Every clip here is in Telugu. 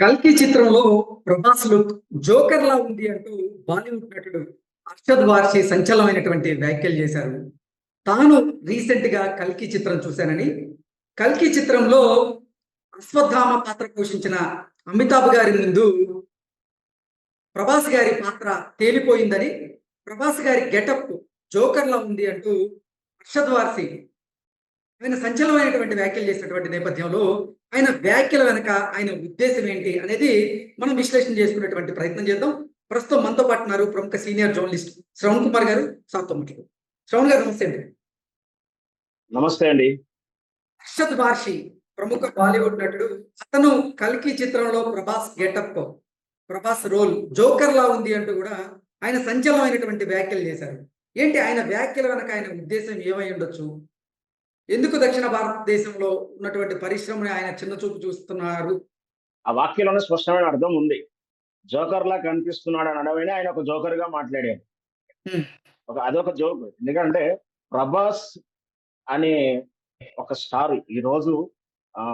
కల్కి చిత్రంలో ప్రభాస్ లుక్ జోకర్ లా ఉంది అంటూ బాలీవుడ్ నటుడు అర్షద్ వార్షి సంచలనమైనటువంటి వ్యాఖ్యలు చేశారు. తాను రీసెంట్గా కల్కి చిత్రం చూశానని. కల్కి చిత్రంలో అశ్వత్థామ పాత్ర పోషించిన అమితాబ్ గారి ముందు ప్రభాస్ గారి పాత్ర తేలిపోయిందని ప్రభాస్ గారి గెటప్ జోకర్లా ఉంది అంటూ అర్షద్ వార్సి ఆయన సంచలనమైనటువంటి వ్యాఖ్యలు చేసినటువంటి నేపథ్యంలో ఆయన వ్యాఖ్యల వెనక ఆయన ఉద్దేశం ఏంటి అనేది మనం విశ్లేషణ చేసుకునేటువంటి ప్రయత్నం చేద్దాం. ప్రస్తుతం మనతో పాటు ఉన్నారు ప్రముఖ సీనియర్ జర్నలిస్ట్ శ్రవణ్ కుమార్ గారు సాత్తొమ్మకి శ్రవణ్ గారు నమస్తే అండి. నమస్తే అండి. హర్షద్ వార్షి ప్రముఖ బాలీవుడ్ నటుడు అతను కల్కి చిత్రంలో Prabhas getup Prabhas role joker లా ఉంది అంటూ కూడా ఆయన సంచలనమైనటువంటి వ్యాఖ్యలు చేశారు. ఏంటి ఆయన వ్యాఖ్యల వెనక ఆయన ఉద్దేశం ఏమై ఉండొచ్చు? ఎందుకు దక్షిణ భారతదేశంలో ఉన్నటువంటి పరిశ్రమని ఆయన చిన్న చూపు చూస్తున్నారు? ఆ వాక్యంలోనే స్పష్టమైన అర్థం ఉంది. జోకర్ లా కనిపిస్తున్నాడు అని అనడమే ఆయన ఒక జోకర్గా మాట్లాడాడు. ఒక అదొక జోక్. ఎందుకంటే ప్రభాస్ అనే ఒక స్టార్ ఈ రోజు ఆ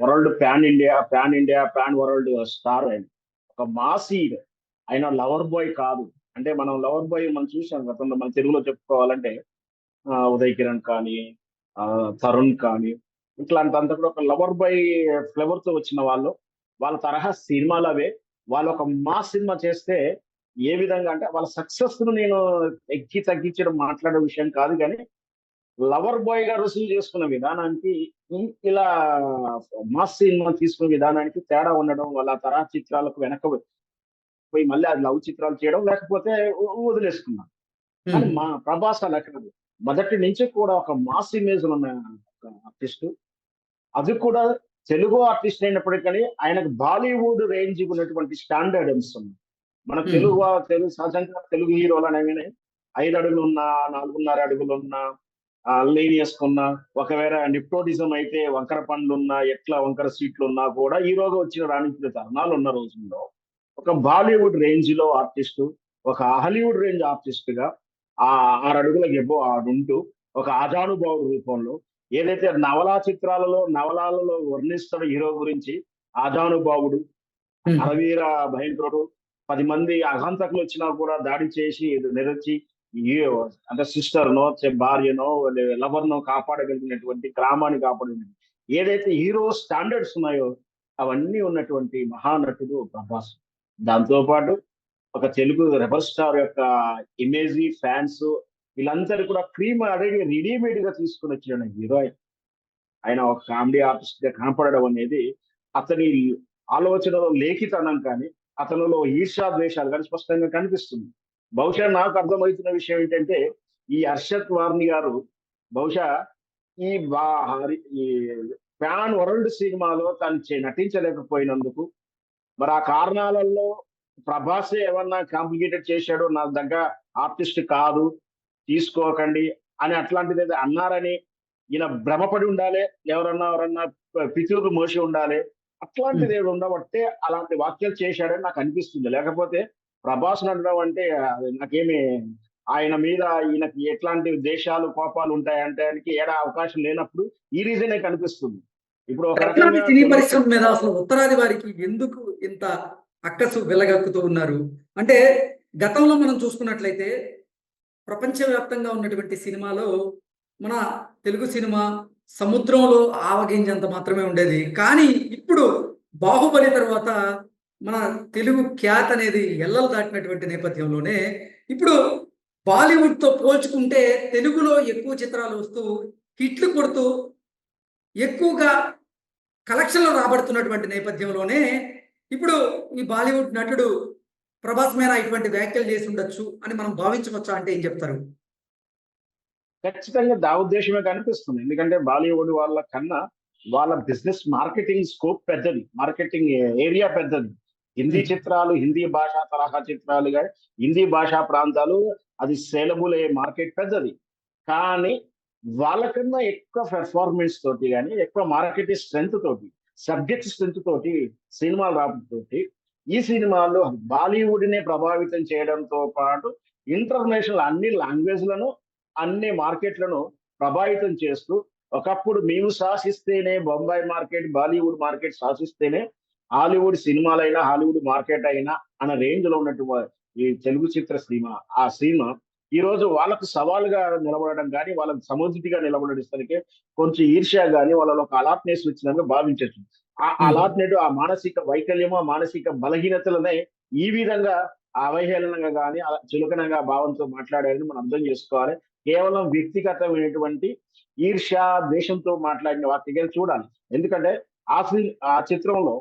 world pan India pan India pan world star ఆయన. ఒక మాసీ ఆయన లవర్ బాయ్ కాదు. అంటే మనం లవర్ బాయ్ మనం చూసాం గతంలో మన తెలుగులో చెప్పుకోవాలంటే ఆ, ఉదయ్ కిరణ్ కానీ తరుణ్ కానీ ఇట్లాంటింతా కూడా ఒక లవర్ బాయ్ ఫ్లేవర్తో వచ్చిన వాళ్ళు వాళ్ళ తరహా సినిమాలు అవే. వాళ్ళు ఒక మా సినిమా చేస్తే ఏ విధంగా అంటే వాళ్ళ సక్సెస్ను నేను ఎక్కి తగ్గించడం మాట్లాడే విషయం కాదు కానీ లవర్ బాయ్గా రుసుము చేసుకున్న విధానానికి ఇలా మాస్ సినిమా తీసుకునే విధానానికి తేడా ఉండడం వాళ్ళ తరహా చిత్రాలకు వెనక పోయి మళ్ళీ అది లవ్ చిత్రాలు చేయడం లేకపోతే వ- వదిలేసుకున్నాం కానీ మా ప్రభాస్ అలా కాదు. మొదటి నుంచి కూడా ఒక మాస్ ఇమేజ్ ఉన్న ఆర్టిస్ట్ అది కూడా తెలుగు ఆర్టిస్ట్ అయినప్పటికీ ఆయనకు బాలీవుడ్ రేంజ్ ఉన్నటువంటి స్టాండర్డ్ ఉంది మన. తెలుగు తెలుగు సహజంగా తెలుగు హీరోలు అనేవి ఐదు అడుగులు ఉన్నా నాలుగున్నర అడుగులు ఉన్నా లైన్ వేసుకున్నా ఒకవేళ నిప్టోటిజం అయితే వంకర పండ్లు ఉన్నా ఎట్లా వంకర సీట్లు ఉన్నా కూడా ఈ రోజు వచ్చిన రాణించిన తరుణాలు ఉన్న రోజుల్లో ఒక బాలీవుడ్ రేంజ్లో ఆర్టిస్ట్ ఒక హాలీవుడ్ రేంజ్ ఆర్టిస్ట్గా ఆ ఆరు అడుగుల గెబ్బో ఆడుంటూ ఒక ఆజానుభావుడు రూపంలో ఏదైతే నవలా చిత్రాలలో నవలాలలో వర్ణిస్తాడో హీరో గురించి ఆజానుభావుడు అరవీర భయంకరుడు పది మంది అఘంతకులు వచ్చినా కూడా దాడి చేసి నిరచి అంటే సిస్టర్ నో చే- భార్యనో లవర్ నో కాపాడగలిగినటువంటి గ్రామాన్ని కాపాడిన ఏదైతే హీరో స్టాండర్డ్స్ ఉన్నాయో అవన్నీ ఉన్నటువంటి మహానటుడు ప్రభాస్. దాంతో పాటు ఒక తెలుగు రెబల్ స్టార్ యొక్క ఇమేజ్ ఫ్యాన్స్ వీళ్ళందరూ కూడా క్రీమ్ ఆల్రెడీ రెడీమేడ్గా తీసుకుని వచ్చిన హీరో ఆయన. ఆయన ఒక కామెడీ ఆర్టిస్ట్గా కనపడడం అనేది అతని ఆలోచనలో లేఖితనం కానీ అతనిలో ఈర్షా ద్వేషాలు కానీ స్పష్టంగా కనిపిస్తుంది బహుశా నాకు అర్థమవుతున్న విషయం ఏంటంటే ఈ హర్షత్ వార్ని గారు బహుశా ఈ బా ఈ ప్యాన్ వరల్డ్ సినిమాలో తను చే- నటించలేకపోయినందుకు మరి ఆ కారణాలలో ప్రభాసే ఏమన్నా కాంప్లికేటెడ్ చేశాడు నా దగ్గర ఆర్టిస్ట్ కాదు తీసుకోకండి అని అట్లాంటిది ఏదో అన్నారని ఈయన భ్రమపడి ఉండాలి ఎవరన్నా ఎవరన్నా పితృకు మోసి ఉండాలి అట్లాంటిది ఏదో ఉండబట్టే అలాంటి వాక్యాలు చేశాడని నాకు అనిపిస్తుంది. లేకపోతే ప్రభాస్ అనడం అంటే నాకేమి ఆయన మీద ఈయనకి ఎట్లాంటి దేశాలు కోపాలు ఉంటాయంటే ఆయనకి ఏడా అవకాశం లేనప్పుడు ఈ రీజనే కనిపిస్తుంది. ఇప్పుడు ఒక సినీ పరిశ్రమ మీద అసలు ఉత్తరాది వారికి ఎందుకు ఇంత అక్కసు వెళ్ళగక్కుతూ ఉన్నారు. అంటే గతంలో మనం చూసుకున్నట్లయితే ప్రపంచవ్యాప్తంగా ఉన్నటువంటి సినిమాలో మన తెలుగు సినిమా సముద్రంలో ఆవగింజంత మాత్రమే ఉండేది. కానీ ఇప్పుడు బాహుబలి తర్వాత మన తెలుగు ఖ్యాత్ అనేది ఎల్లలు దాటినటువంటి నేపథ్యంలోనే ఇప్పుడు బాలీవుడ్తో పోల్చుకుంటే తెలుగులో ఎక్కువ చిత్రాలు వస్తూ హిట్లు కొడుతూ ఎక్కువగా కలెక్షన్లు రాబడుతున్నటువంటి నేపథ్యంలోనే ఇప్పుడు ఈ బాలీవుడ్ నటుడు ప్రభాస్ మీద ఇటువంటి వ్యాఖ్యలు చేసి ఉండొచ్చు అని మనం భావించవచ్చా అంటే ఏం చెప్తారు? ఖచ్చితంగా దా ఉద్దేశమే కనిపిస్తుంది. ఎందుకంటే బాలీవుడ్ వాళ్ళ కన్నా వాళ్ళ బిజినెస్ మార్కెటింగ్ స్కోప్ పెద్దది. మార్కెటింగ్ ఏరియా పెద్దది. హిందీ Hmm. చిత్రాలు హిందీ భాషా తరహా చిత్రాలు కానీ హిందీ భాషా ప్రాంతాలు అది సేలబుల్ అయ్యే మార్కెట్ పెద్దది. కానీ వాళ్ళకన్నా ఎక్కువ పెర్ఫార్మెన్స్ తోటి కానీ ఎక్కువ మార్కెటింగ్ స్ట్రెంగ్త్ తోటి సబ్జెక్ట్ స్ట్రెంత్ తోటి సినిమాలు రాబోతోటి ఈ సినిమాల్లో బాలీవుడ్ నే ప్రభావితం చేయడంతో పాటు ఇంటర్నేషనల్ అన్ని లాంగ్వేజ్లను అన్ని మార్కెట్లను ప్రభావితం చేస్తూ ఒకప్పుడు మేము శాసిస్తేనే బొంబాయి మార్కెట్ బాలీవుడ్ మార్కెట్ శాసిస్తేనే హాలీవుడ్ సినిమాలైనా హాలీవుడ్ మార్కెట్ అయినా అన్న రేంజ్లో ఉన్నటువంటి ఈ తెలుగు చిత్ర సినిమా. ఆ సినిమా ఈ రోజు వాళ్ళకు సవాలుగా నిలబడడం కానీ వాళ్ళకు సముద్రిగా నిలబడడానికి కొంచెం ఈర్ష్య కానీ వాళ్ళలో ఒక అలాట్నెస్ వచ్చిందని భావించవచ్చు ఆ. అలాట్నెట్ ఆ మానసిక వైకల్యము ఆ మానసిక బలహీనతలనే ఈ విధంగా అవహేళనంగా కానీ చులకనంగా భావంతో మాట్లాడారని మనం అర్థం చేసుకోవాలి. కేవలం వ్యక్తిగతమైనటువంటి ఈర్ష్య ద్వేషంతో మాట్లాడిన వాటిగా చూడాలి. ఎందుకంటే ఆ సి- ఆ చిత్రంలో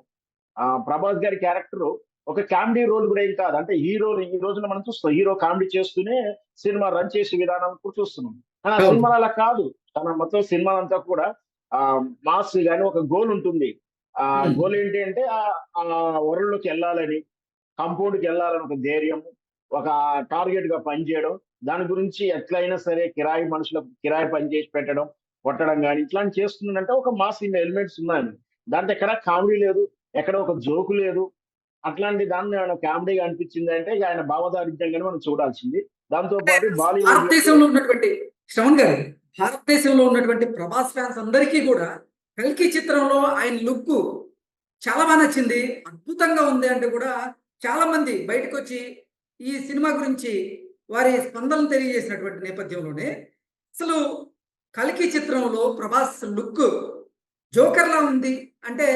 ఆ ప్రభాస్ గారి క్యారెక్టర్ ఒక కామెడీ రోల్ కూడా ఏం కాదు. అంటే హీరో ఈ రోజున మనం చూస్తాం హీరో కామెడీ చేస్తూనే సినిమా రన్ చేసే విధానం కూడా చూస్తున్నాం. కానీ ఆ. సినిమా అలా కాదు. తన మొత్తం సినిమా అంతా కూడా ఆ మాస్ గాని ఒక గోల్ ఉంటుంది. ఆ. గోల్ ఏంటి అంటే ఆ- వరల్డ్లోకి వెళ్ళాలని కాంపౌండ్కి వెళ్ళాలని ఒక ధైర్యం ఒక టార్గెట్గా పనిచేయడం దాని గురించి ఎట్లయినా సరే కిరాయి మనుషులకు కిరాయి పని చేసి పెట్టడం కొట్టడం కానీ ఇట్లాంటి చేస్తుందంటే ఒక మాస్ ఎలిమెంట్స్ ఉన్నాయి దాంట్లో ఎక్కడ కామెడీ లేదు ఎక్కడ ఒక జోకు లేదు అట్లాంటి దాన్ని ఆయన కామెడీగా అనిపించింది అంటే ఇక ఆయన భావదారిద్ర్యంగానే మనం చూడాల్సింది. దాంతో పాటు బాలీవుడ్ భారతదేశంలో ఉన్నటువంటి శ్రవణ్ గారు భారతదేశంలో ఉన్నటువంటి ప్రభాస్ ఫ్యాన్స్ అందరికీ కూడా కల్కి చిత్రంలో ఆయన లుక్ చాలా బాగా నచ్చింది. అద్భుతంగా ఉంది అంటే కూడా చాలా మంది బయటకు వచ్చి ఈ సినిమా గురించి వారి స్పందన తెలియజేసినటువంటి నేపథ్యంలోనే అసలు కల్కి చిత్రంలో ప్రభాస్ లుక్ జోకర్లా ఉంది అంటే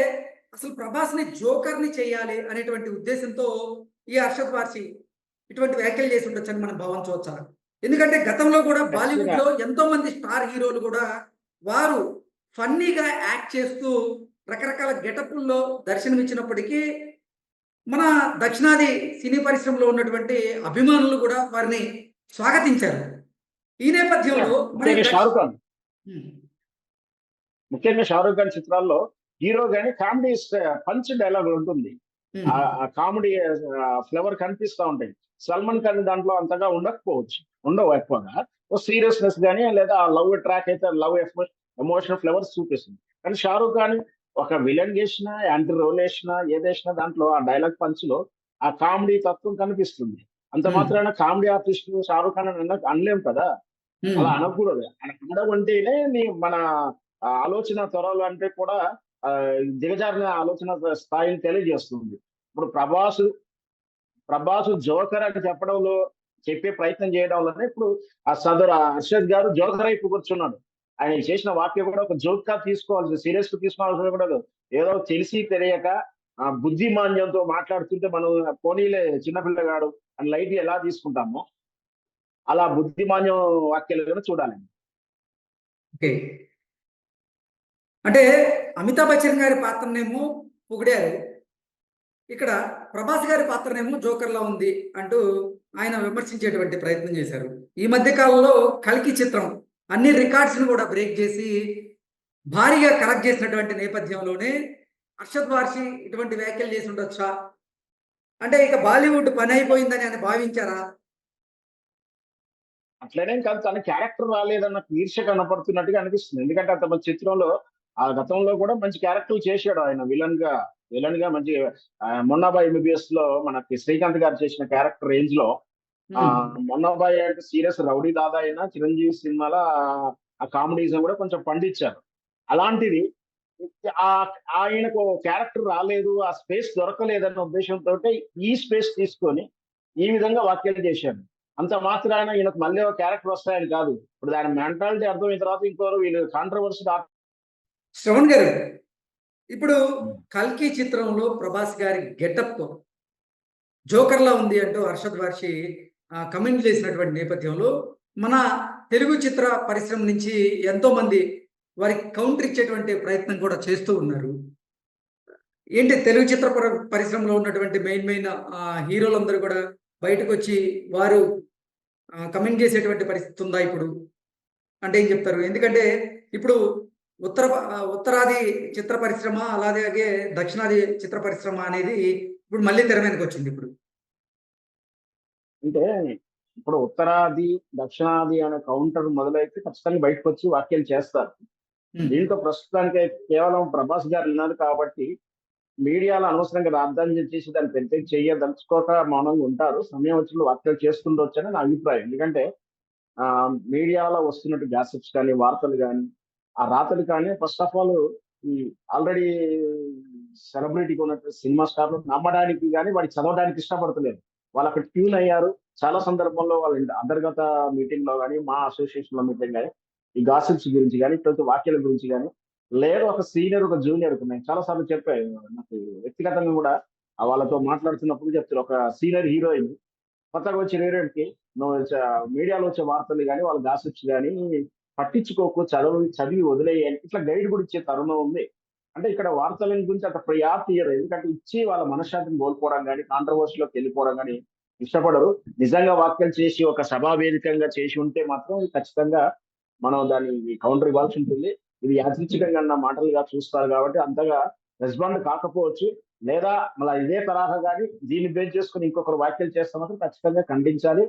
అసలు ప్రభాస్ని జోకర్ని చేయాలి అనేటువంటి ఉద్దేశంతో ఈ హర్షద్ వార్షి ఇటువంటి వ్యాఖ్యలు చేసి ఉండొచ్చని మనం భావించవచ్చా ఎందుకంటే గతంలో కూడా బాలీవుడ్లో ఎంతో మంది స్టార్ హీరోలు కూడా వారు ఫన్నీగా యాక్ట్ చేస్తూ రకరకాల గెటప్ల్లో దర్శనమిచ్చినప్పటికీ మన దక్షిణాది సినీ పరిశ్రమలో ఉన్నటువంటి అభిమానులు కూడా వారిని స్వాగతించారు. ఈ నేపథ్యంలో ముఖ్యంగా షారుఖ్ ఖాన్ చిత్రాల్లో హీరో గాని కామెడీ పంచ్ డైలాగ్ ఉంటుంది. ఆ కామెడీ ఫ్లేవర్ కనిపిస్తా ఉంటాయి. సల్మాన్ ఖాన్ దాంట్లో అంతగా ఉండకపోవచ్చు. ఉండవు ఎక్కువగా. ఓ సీరియస్నెస్ గానీ లేదా లవ్ ట్రాక్ అయితే లవ్ ఎమోషనల్ ఫ్లేవర్స్ చూపిస్తుంది. కానీ షారూఖ్ ఖాన్ ఒక విలన్ చేసినా యాంటీ రోల్ వేసినా ఏదేసినా దాంట్లో ఆ డైలాగ్ పంచ్లో ఆ కామెడీ తత్వం కనిపిస్తుంది. అంత. మాత్రాన కామెడీ ఆర్టిస్ట్ షారూఖ్ ఖాన్ అని అన్న- అనలేం కదా. అలా అనకూడదు. అనడం అంటేనే నీ మన ఆ, ఆలోచన త్వరలు అంటే కూడా ఆ, దిగజారిన ఆలోచన స్థాయిని తెలియజేస్తుంది. ఇప్పుడు ప్రభాస్ ప్రభాస్ జోకర్ అని చెప్పడంలో చెప్పే ప్రయత్నం చేయడం వల్ల ఇప్పుడు ఆ సదరు అర్షద్ గారు జోకర్ అయిపో కూర్చున్నాడు. ఆయన చేసిన వాక్యం కూడా ఒక జోక్గా తీసుకోవాల్సి సీరియస్గా తీసుకోవాల్సి కూడా ఏదో తెలిసి తెలియక ఆ బుద్ధిమాన్యంతో మాట్లాడుతుంటే మనం పోనీలే చిన్నపిల్లగాడు అని లైట్ ఎలా తీసుకుంటామో అలా బుద్ధిమాన్యం వాక్యాలు కూడా చూడాలి. ఓకే. అంటే అమితాబ్ బచ్చన్ గారి పాత్రనేమో పొగిడారు. ఇక్కడ ప్రభాస్ గారి పాత్రనేమో జోకర్లా ఉంది అంటూ ఆయన విమర్శించేటువంటి ప్రయత్నం చేశారు. ఈ మధ్య కాలంలో కల్కి చిత్రం అన్ని రికార్డ్స్ని కూడా బ్రేక్ చేసి భారీగా కలెక్ట్ చేసినటువంటి నేపథ్యంలోనే హర్షద్ వార్షి ఇటువంటి వ్యాఖ్యలు చేసి ఉండొచ్చా? అంటే ఇక బాలీవుడ్ పని అయిపోయిందని ఆయన భావించారా? అట్లనే కాదు తన క్యారెక్టర్ రాలేదన్న ఈర్ష కనపడుతున్నట్టుగా అనిపిస్తుంది. ఎందుకంటే అంత చిత్రంలో ఆ గతంలో కూడా మంచి క్యారెక్టర్ చేశాడు ఆయన విలన్గా విలన్గా మంచి మొన్నాబాయ్ ఎంబీబీఎస్లో మనకి శ్రీకాంత్ గారు చేసిన క్యారెక్టర్ రేంజ్లో ఆ మొన్నాబాయ్ అంటే సీరియస్ రౌడీ దాదా అయినా చిరంజీవి సినిమాలో ఆ- కామెడీజం కూడా కొంచెం పండించారు. అలాంటిది ఆ ఆయనకు క్యారెక్టర్ రాలేదు ఆ స్పేస్ దొరకలేదన్న ఉద్దేశంతో ఈ స్పేస్ తీసుకొని ఈ విధంగా వ్యాఖ్యలు చేశారు. అంత మాత్రాన ఈయనకు మళ్ళీ ఒక క్యారెక్టర్ వస్తాయని కాదు. ఇప్పుడు దాని మెంటాలిటీ అర్థమైన తర్వాత ఇంకోరు వీళ్ళు కాంట్రవర్సీ శ్రవణ్ గారు ఇప్పుడు కల్కి చిత్రంలో ప్రభాస్ గారి గెటప్ జోకర్లా ఉంది అంటూ హర్షద్ వార్షి కమెంట్ చేసినటువంటి నేపథ్యంలో మన తెలుగు చిత్ర పరిశ్రమ నుంచి ఎంతో మంది వారికి కౌంటర్ ఇచ్చేటువంటి ప్రయత్నం కూడా చేస్తూ ఉన్నారు. ఏంటి తెలుగు చిత్ర పర- పరిశ్రమలో ఉన్నటువంటి మెయిన్ మెయిన్ హీరోలందరూ కూడా బయటకు వచ్చి వారు కమెంట్ చేసేటువంటి పరిస్థితి ఉందా ఇప్పుడు? అంటే ఏం చెప్తారు? ఎందుకంటే ఇప్పుడు ఉత్తర ఉత్తరాది చిత్ర పరిశ్రమ అలాగే దక్షిణాది చిత్ర పరిశ్రమ అనేది ఇప్పుడు మళ్ళీ తెర మీదకి వచ్చింది ఇప్పుడు. అంటే ఇప్పుడు ఉత్తరాది దక్షిణాది అనే కౌంటర్ మొదలైతే ఖచ్చితంగా బయటకు వచ్చి వ్యాఖ్యలు చేస్తారు. దీంట్లో ప్రస్తుతానికి కేవలం ప్రభాస్ గారు ఉన్నారు కాబట్టి మీడియాలో అనవసరంగా రాద్ధాంతం చేసి దాన్ని పెద్ద చెయ్యదలుచుకోక మౌనంగా ఉంటారు. సమయం వచ్చినప్పుడు వ్యాఖ్యలు చేస్తుండొచ్చు అని నా అభిప్రాయం. ఎందుకంటే ఆ మీడియాలో వస్తున్నట్టు గ్యాసెప్స్ కానీ వార్తలు కానీ ఆ రాతలు కానీ ఫస్ట్ ఆఫ్ ఆల్ ఈ ఆల్రెడీ సెలబ్రిటీకి ఉన్నట్టు సినిమా స్టార్లు నమ్మడానికి కానీ వాడికి చదవడానికి ఇష్టపడతలేదు. వాళ్ళు అక్కడ ట్యూన్ అయ్యారు. చాలా సందర్భంలో వాళ్ళ అంతర్గత మీటింగ్లో కానీ మా అసోసియేషన్లో మీటింగ్ కానీ ఈ గాసిప్స్ గురించి కానీ ప్రతి వాక్యాల గురించి కానీ లేదు ఒక సీనియర్ ఒక జూనియర్ నేను చాలా సార్లు చెప్పాను నాకు వ్యక్తిగతంగా కూడా వాళ్ళతో మాట్లాడుతున్నప్పుడు చెప్తారు ఒక సీనియర్ హీరోయిన్ కొత్తగా వచ్చే హీరోయిన్కి నువ్వు మీడియాలో వచ్చే వార్తలు కానీ వాళ్ళ గాసిప్స్ కానీ పట్టించుకోకు చదువు చదివి వదిలేయాలి ఇట్లా గైడ్ కూడా ఇచ్చే తరుణం ఉంది. అంటే ఇక్కడ వార్తల గురించి అంత ప్రయాప్తి ఇయ్యరు. ఎందుకంటే ఇచ్చి వాళ్ళ మనశ్శాంతిని కోల్పోవడం కానీ కాంట్రవర్సీలోకి వెళ్ళిపోవడం కానీ ఇష్టపడరు. నిజంగా వాక్యాలు చేసి ఒక సభావేదికంగా చేసి ఉంటే మాత్రం ఖచ్చితంగా మనం దాన్ని కౌంటర్ ఇవ్వాల్సి ఉంటుంది. ఇది యాదృచ్ఛికంగా అన్న మాటలుగా చూస్తారు కాబట్టి అంతగా రెస్పాండ్ కాకపోవచ్చు. లేదా మళ్ళీ ఇదే తరహా కానీ దీన్ని బేస్ చేసుకుని ఇంకొకరు వ్యాఖ్యలు చేస్తే మాత్రం ఖచ్చితంగా ఖండించాలి.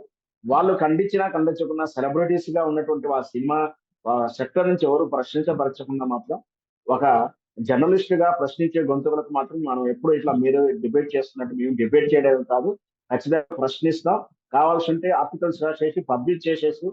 వాళ్ళు ఖండించినా ఖండించకుండా సెలబ్రిటీస్గా ఉన్నటువంటి ఆ సినిమా సెక్టర్ నుంచి ఎవరు ప్రశ్నించపరచకుండా మాత్రం ఒక జర్నలిస్ట్గా ప్రశ్నించే గొంతులకు మాత్రం మనం ఎప్పుడు ఇట్లా మీరు డిబేట్ చేస్తున్నట్టు మేము డిబేట్ చేయడం కాదు. ఖచ్చితంగా ప్రశ్నిస్తాం. కావాల్సి ఉంటే ఆర్టికల్స్ రాసేసి పబ్లిష్ చేసేసి